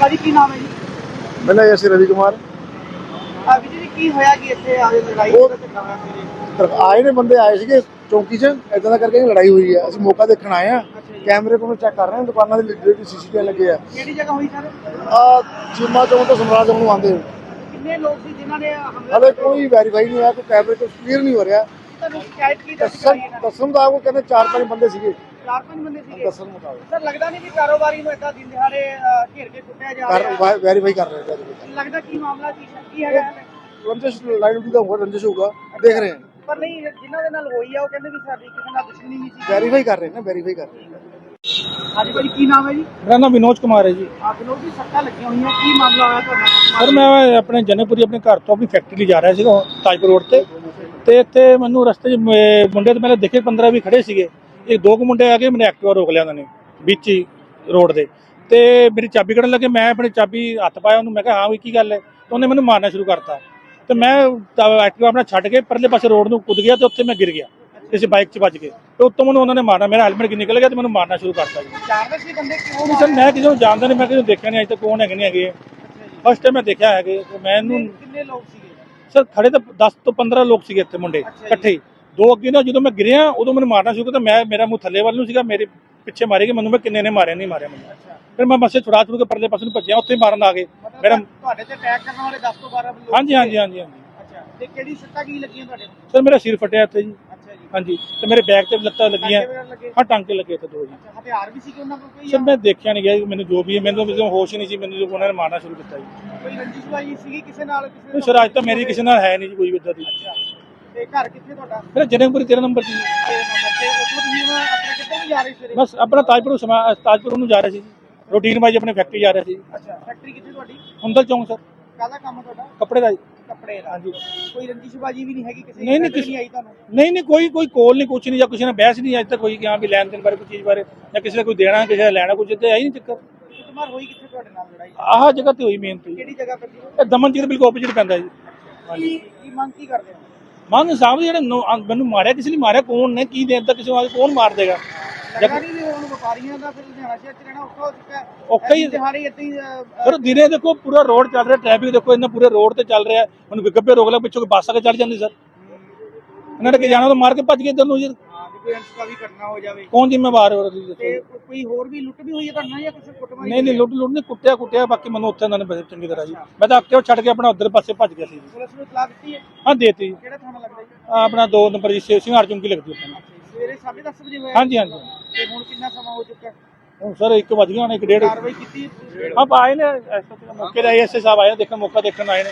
ਭਾਜੀ ਕੀ ਨਾਮ ਹੈ ਜੀ? ਮੇਰਾ ਐਸ ਰਵੀ ਕੁਮਾਰ। ਆ ਵੀ ਜੀ ਕੀ ਹੋਇਆ ਕਿ ਇੱਥੇ ਆ ਕੇ ਲੜਾਈ ਉਹ- ਦਾ ਝਗੜਾ ਹੋਇਆ ਸੀ? ਜੀ? ਤਰ- ਆਏ ਨੇ ਬੰਦੇ ਆਏ ਸੀਗੇ ਚੌਂਕੀ 'ਚ। ਇਦਾਂ ਦਾ ਕਰਕੇ ਲੜਾਈ ਹੋਈ ਹੈ ਅਸੀਂ ਮੌਕਾ ਦੇਖਣ ਆਏ ਆ। ਕੈਮਰੇ ਕੋਲ ਚੈੱਕ ਕਰ ਰਹੇ ਹਾਂ ਦੁਕਾਨਾਂ ਦੇ ਜਿਹੜੇ ਸੀਸੀਟੀਵੀ ਲੱਗੇ ਆ। ਕਿਹੜੀ ਜਗ੍ਹਾ ਹੋਈ ਸਰ? ਆ ਚੀਮਾ ਚੌਂਕ ਤੋਂ ਸਮਰਾਜ ਚੌਂਕ ਨੂੰ ਆਉਂਦੇ ਕਿੰਨੇ ਲੋਕ ਸੀ ਜਿਨ੍ਹਾਂ ਨੇ ਹਮਲਾ ਹਲੇ ਕੋਈ ਵੈਰੀਫਾਈ ਨਹੀਂ ਹੋਇਆ ਕੋਈ ਕੈਮਰੇ ਤੋਂ ਕਲੀਅਰ ਨਹੀਂ ਹੋ ਰਿਹਾ। ਤੁਹਾਨੂੰ ਸ਼ਿਕਾਇਤ ਕੀ ਦੱਸ ਦੱਸਣ ਦੱਸਣ ਮੁਤਾਬਕ ਕਹਿੰਦੇ ਚਾਰ ਪੰਜ ਬੰਦੇ ਸੀਗੇ। ਚਾਰ ਪੰਜ ਬੰਦੇ ਸੀਗੇ। ਦੱਸਣ ਮੁਤਾਬਕ। ਸਰ ਲੱਗਦਾ ਨਹੀਂ ਵੀ ਕਾਰੋਬਾਰੀ ਨੂੰ ਏਦਾਂ ਦਿਨ ਦਿਹਾੜੇ ਅਹ, ਘੇਰ ਕੇ ਕੁੱਟਿਆ ਜਾ ਰਿਹਾ। ਕਰ ਵੈਰੀਫਾਈ ਕਰ ਰਹੇ ਹਾਂ ਲੱਗਦਾ ਕੀ ਮਾਮਲਾ ਕੀ ਕੀ ਹੈਗਾ ਹੈ? ਰੰਜਿਸ਼ ਲਾਈਨ ਉਡੀ ਦਾ ਹੋਊਗਾ ਰੰਜਿਸ਼ ਹੋਊਗਾ ਦੇਖ ਰਹੇ ਹਾਂ। ਪਰ ਨਹੀਂ ਜਿਨ੍ਹਾਂ ਦੇ ਨਾਲ ਹੋਈ ਆ ਉਹ ਕਹਿੰਦੇ ਵੀ ਸਾਡੀ ਕਿਸੇ ਨਾਲ ਦੁਸ਼ਮਣੀ ਨਹੀਂ ਸੀ। ਵੈਰੀਫਾਈ ਕਰ ਰਹੇ ਹਾਂ ਵੈਰੀਫਾਈ ਕਰ ਰਹੇ ਹਾਂ ਹਾਂਜੀ ਭਾਜੀ ਕੀ ਨਾਮ ਹੈ ਜੀ? ਮੇਰਾ ਨਾਮ ਵਿਨੋਦ ਕੁਮਾਰ ਹੈ ਜੀ। ਆ ਬਿਨੋਦ ਜੀ ਸੱਟਾਂ ਲੱਗੀਆਂ ਹੋਈਆਂ ਕੀ ਮਾਮਲਾ ਹੋਇਆ ਤੁਹਾਡਾ ਸਰ ਮੈਂ ਆਪਣੇ ਜਨਕਪੁਰੀ ਆਪਣੇ ਘਰ ਤੋਂ ਆਪਣੀ ਫੈਕਟਰੀ ਲਈ ਜਾ ਰਿਹਾ ਸੀਗਾ ਤਾਜਪੁਰ ਰੋਡ ਤੇ। ਤੇ ਇੱਥੇ ਮੈਨੂੰ ਰਸਤੇ 'ਚ ਮ- ਮੁੰਡੇ ਤੇ ਪਹਿਲੇ ਦੇਖੇ 15 ਵੀ ਖੜੇ ਸੀਗੇ। ਇਹ ਦੋ ਕੁ ਮੁੰਡੇ ਆ ਕੇ ਮੈਨੂੰ ਐਕਟਿਵਾ ਰੋਕ ਲਿਆ ਉਹਨਾਂ ਨੇ ਵਿੱਚ ਹੀ ਰੋਡ ਦੇ ਤੇ ਮੇਰੀ ਚਾਬੀ ਕੱਢਣ ਲੱਗੇ ਮੈਂ ਆਪਣੀ ਚਾਬੀ ਹੱਥ ਪਾਇਆ ਉਹਨੂੰ ਮੈਂ ਕਿਹਾ ਹਾਂ ਵੀ ਕੀ ਗੱਲ ਹੈ? ਤੇ ਉਹਨੇ ਮੈਨੂੰ ਮਾਰਨਾ ਸ਼ੁਰੂ ਕਰਤਾ। ਤੇ ਮੈਂ ਐਕਟਿਵਾ ਆਪਣਾ ਛੱਡ ਕੇ ਪਰਲੇ ਪਾਸੇ ਰੋਡ ਨੂੰ ਕੁੱਦ ਗਿਆ ਤੇ ਉੱਥੇ ਮੈਂ ਗਿਰ ਗਿਆ ਕਿਸੇ ਬਾਈਕ 'ਚ ਵੱਜ ਕੇ। ਤੇ ਉੱਤੋਂ ਮੈਨੂੰ ਉਹਨਾਂ ਨੇ ਮਾਰਨਾ ਮੇਰਾ ਹੈਲਮਟ ਨਿਕਲ ਗਿਆ ਤੇ ਮੈਨੂੰ ਮਾਰਨਾ ਸ਼ੁਰੂ ਕਰਤਾ ਜੀ। ਜਾਣਦੇ ਸੀ ਬੰਦੇ ਕਿਉਂ ਸਰ ਮੈਂ ਕਿਸੇ ਨੂੰ ਜਾਣਦਾ ਨਹੀਂ ਮੈਂ ਕਿਸੇ ਨੂੰ ਦੇਖਿਆ ਨਹੀਂ ਅਜੇ ਤੱਕ ਕੌਣ ਹੈਗੇ ਨਹੀਂ ਹੈਗੇ। ਫਸਟ ਟਾਈਮ ਮੈਂ ਦੇਖਿਆ ਹੈਗੇ ਤੇ ਮੈਂ ਇਹਨੂੰ ਕਿੰਨੇ- ਲੋਕ ਸੀਗੇ? ਸਰ ਖੜੇ ਤਾਂ 10 ਤੋਂ 15 ਲੋਕ ਸੀਗੇ ਇੱਥੇ ਮੁੰਡੇ। ਇਕੱਠੇ। ਦੋ ਅੱਗੇ ਨਾ ਜਦੋਂ ਮੈਂ ਗਿਰਿਆ ਉਦੋਂ ਮੈਨੂੰ ਮਾਰਨਾ ਸ਼ੁਰੂ ਕੀਤਾ। ਮੈਂ ਮੇਰਾ ਮੂੰਹ ਥੱਲੇ ਵੱਲ ਨੂੰ ਸੀਗਾ ਮੇਰੇ ਪਿੱਛੇ ਮਾਰੇ ਕਿ ਮੈਨੂੰ। ਮੈਂ ਕਿੰਨੇ ਨੇ ਮਾਰਿਆ ਨਹੀਂ ਮਾਰਿਆ ਮੈਨੂੰ। ਫਿਰ ਮੈਂ ਬੱਸੇ ਛੁੜਾ ਛੁੜ ਕੇ ਪਰਲੇ ਪਾਸੇ ਨੂੰ ਭੱਜਿਆ ਉੱਥੇ ਮਾਰਨ ਆ ਗਏ। ਮੇਰਾ ਤੁਹਾਡੇ ਤੇ ਅਟੈਕ ਕਰਨ ਵਾਲੇ 10 ਤੋਂ 12 ਲੋਕ ਹਾਂਜੀ ਹਾਂਜੀ ਹਾਂਜੀ ਹਾਂਜੀ। ਅੱਛਾ। ਤੇ ਕਿਹੜੀ ਸੱਟਾਂ ਕੀ ਲੱਗੀਆਂ ਤੁਹਾਡੇ ਨੂੰ ਸਰ ਮੇਰਾ ਸਿਰ ਫਟਿਆ ਇੱਥੇ ਜੀ। ਅੱਛਾ ਜੀ। ਹਾਂਜੀ ਤੇ ਮੇਰੇ ਬੈਕ ਤੇ ਵੀ ਲੱਤਾਂ ਲੱਗੀਆਂ। ਹਾਂ ਟਾਂਕੇ ਲੱਗੇ ਇੱਥੇ ਦੋ ਜੀ। ਹਥਿਆਰ ਵੀ ਸੀ ਕਿ ਉਹਨਾਂ ਕੋਲ ਕੋਈ ਸਰ ਮੈਂ ਦੇਖਿਆ ਨਹੀਂ ਗਿਆ ਮੈਨੂੰ ਜੋ ਵੀ ਹੈ ਮੈਨੂੰ ਤਾਂ ਹੋਸ਼ ਨਹੀਂ ਸੀ ਮੈਨੂੰ ਉਹਨਾਂ ਨੇ ਮਾਰਨਾ ਸ਼ੁਰੂ ਕੀਤਾ ਜੀ। ਕੋਈ ਰੰਜਿਸ਼ ਵਾਈ ਸੀਗੀ ਕਿਸੇ ਨਾਲ ਕਿਸੇ ਸਰ ਅੱਜ ਤਾਂ ਮੇਰੀ ਕਿਸੇ ਨਾਲ ਹੈ ਨਹੀਂ ਜੀ ਕੋਈ ਇੱਦਾਂ ਦੀ। ਤੇ ਘਰ ਕਿੱਥੇ ਤੁਹਾਡਾ? ਮੇਰਾ ਜਨਕਪੁਰੀ 13 ਨੰਬਰ ਜੀ ਤੇ ਨੰਬਰ ਤੇ ਉਸ ਨੂੰ ਤੁਸੀਂ ਹੁਣ ਆਪਣੇ ਕਿੱਥੇ ਨੂੰ ਜਾ ਰਹੇ ਸਵੇਰੇ? ਬਸ ਆਪਣਾ ਤਾਜਪੁਰ ਸਮਾ ਤਾਜਪੁਰ ਨੂੰ ਜਾ ਰਿਹਾ ਸੀ। ਰੂਟੀਨ ਵਾਈਜ਼ ਆਪਣੀ ਫੈਕਟਰੀ ਜਾ ਰਿਹਾ ਸੀ। ਅੱਛਾ ਫੈਕਟਰੀ ਕਿੱਥੇ ਤੁਹਾਡੀ? ਹੁੰਦਲ ਚੌਂਕ ਸਰ। ਕਾਹਦਾ ਕੰਮ ਆ ਤੁਹਾਡਾ? ਕੱਪੜੇ ਦਾ ਜੀ। ਕੱਪੜੇ ਦਾ। ਹਾਂਜੀ। ਕੋਈ ਰੰਜਿਸ਼ ਬਾਜੀ ਵੀ ਨਹੀਂ ਹੈਗੀ ਕਿਸੇ ਨਹੀਂ, ਨਹੀਂ, ਦੀ ਕਿਸੇ- ਆਈ ਤੁਹਾਨੂੰ? ਨਹੀਂ ਨਹੀਂ ਕੋਈ ਕੋਈ ਕੋਲ ਨਹੀਂ ਕੁਛ ਨਹੀਂ ਜਾਂ ਕਿਸੇ ਨੇ ਬਹਿਸ ਨਹੀਂ ਅੱਜ ਤੱਕ ਹੋਈ ਕਿ ਹਾਂ ਵੀ ਲੈਣ ਦੇਣ ਬਾਰੇ ਕੋਈ ਚੀਜ਼ ਬਾਰੇ ਜਾਂ ਕਿਸੇ ਨੇ ਕੋਈ ਦੇਣਾ ਕਿਸੇ ਨੇ ਲੈਣਾ ਕੁਝ ਤੇ ਆਈ ਨਹੀਂ ਚੱਕਰ। ਕੁੱਟਮਾਰ ਹੋਈ ਕਿੱਥੇ ਤੁਹਾਡੇ ਨਾਲ ਲੜਾਈ? ਆਹ ਜਗ੍ਹਾ ਤੇ ਹੋਈ ਮੇਨ ਤੇ। ਜੀ। ਕਿਹੜੀ ਜਗ੍ਹਾ ਤੇ ਸੀ? ਇਹ ਦਮਨਜੀਤ ਬਿਲਕੁਲ ਆਪੋਜ਼ਿਟ ਪੈਂਦਾ ਜੀ। ਹਾਂਜੀ ਕੀ ਮੰਗ ਕੀ ਕਰਦੇ ਹੋ? ਮੰਗ ਸਾਹਿਬ ਜਿਹੜੇ ਮੈਨੂੰ ਮਾਰਿਆ ਕਿਸੇ ਨੇ ਮਾਰਿਆ ਕੌਣ ਨੇ ਕੀ ਦੇਣ ਕਿਸੇ ਨੂੰ ਕੇ ਕੌਣ ਮਾਰ ਦੇਗਾ? ਫਿਰ ਦਿਨੇ ਦੇਖੋ ਪੂਰਾ ਰੋਡ ਚੱਲ ਰਿਹਾ ਟ੍ਰੈਫਿਕ ਦੇਖੋ ਇਹਨਾਂ ਪੂਰੇ ਰੋਡ ਤੇ ਚੱਲ ਰਿਹਾ ਹੁਣ ਗੱਬੇ ਰੋਕ ਲਿਆ ਪਿੱਛੋਂ ਬੱਸ ਆ ਕੇ ਚੜ ਜਾਂਦੀ ਸਰ ਇਹਨਾਂ ਨੇ ਕਿ ਜਾਣਾ ਤਾਂ ਮਾਰ ਕੇ ਭੱਜ ਗਏ ਇੱਧਰ ਨੂੰ ਜੀ। ਹਾਂ ਵੀ ਕੋਈ ਅੰਸ਼ ਵੀ ਘਟਨਾ ਹੋ ਜਾਵੇ। ਕੌਣ ਜ਼ਿੰਮੇਵਾਰ ਹੈ ਤੁਸੀਂ ਦੱਸੋ ਤੇ ਕੋ- ਕੋਈ ਹੋਰ ਵੀ ਲੁੱਟ ਵੀ ਹੋਈ ਹੈ ਨਾਲ ਜਾਂ ਕਿਸੇ ਕੁੱਟਮਾਰ ਨਹੀਂ ਨਹੀਂ ਲੁੱਟ ਲੁੱਟ ਨਹੀਂ ਕੁੱਟਿਆ ਕੁੱਟਿਆ ਬਾਕੀ ਮੈਨੂੰ ਉੱਥੇ ਇਹਨਾਂ ਨੇ ਬੜੇ ਚੰਗੀ ਤਰ੍ਹਾਂ ਜੀ। ਮੈਂ ਤਾਂ ਅੱਗੇ ਛੱਡ ਕੇ ਆਪਣਾ ਉਧਰ ਪਾਸੇ ਭੱਜ ਗਿਆ ਸੀ ਜੀ। ਪੁਲਿਸ ਨੂੰ ਇਤਲਾਹ ਦਿੱਤੀ ਹੈ? ਹਾਂ ਦੇਤੀ। ਕਿਹੜਾ ਥਾਣਾ ਲੱਗਦਾ ਜੀ? ਆਪਣਾ ਦੋ ਨੰਬਰ ਜੀ ਸੇ- ਸਿੰਘਾਰ ਚੌਂਕੀ ਲੱਗਦੀ ਆਪਾਂ ਸਵੇਰੇ 10:30 ਵਜੇ ਹੋਇਆ। ਹਾਂਜੀ ਹਾਂਜੀ। ਤੇ ਹੁਣ ਕਿੰਨਾ ਸਮਾਂ ਹੋ ਚੁੱਕਾ? ਹੈ? ਹੁਣ ਸਰ 1 ਵਜ ਗਿਆ ਹੁਣ 1 ਡੇਢ ਕਾਰਵਾਈ ਕੀਤੀ? ਆਪ ਆਏ ਨੇ ਤੋਂ ਮੌਕੇ ਦਾ ਐਸਏ ਸਾਹਿਬ ਆਏ ਨੇ, ਦੇਖਣ ਮੌਕਾ ਦੇਖਣ ਆਏ ਨੇ।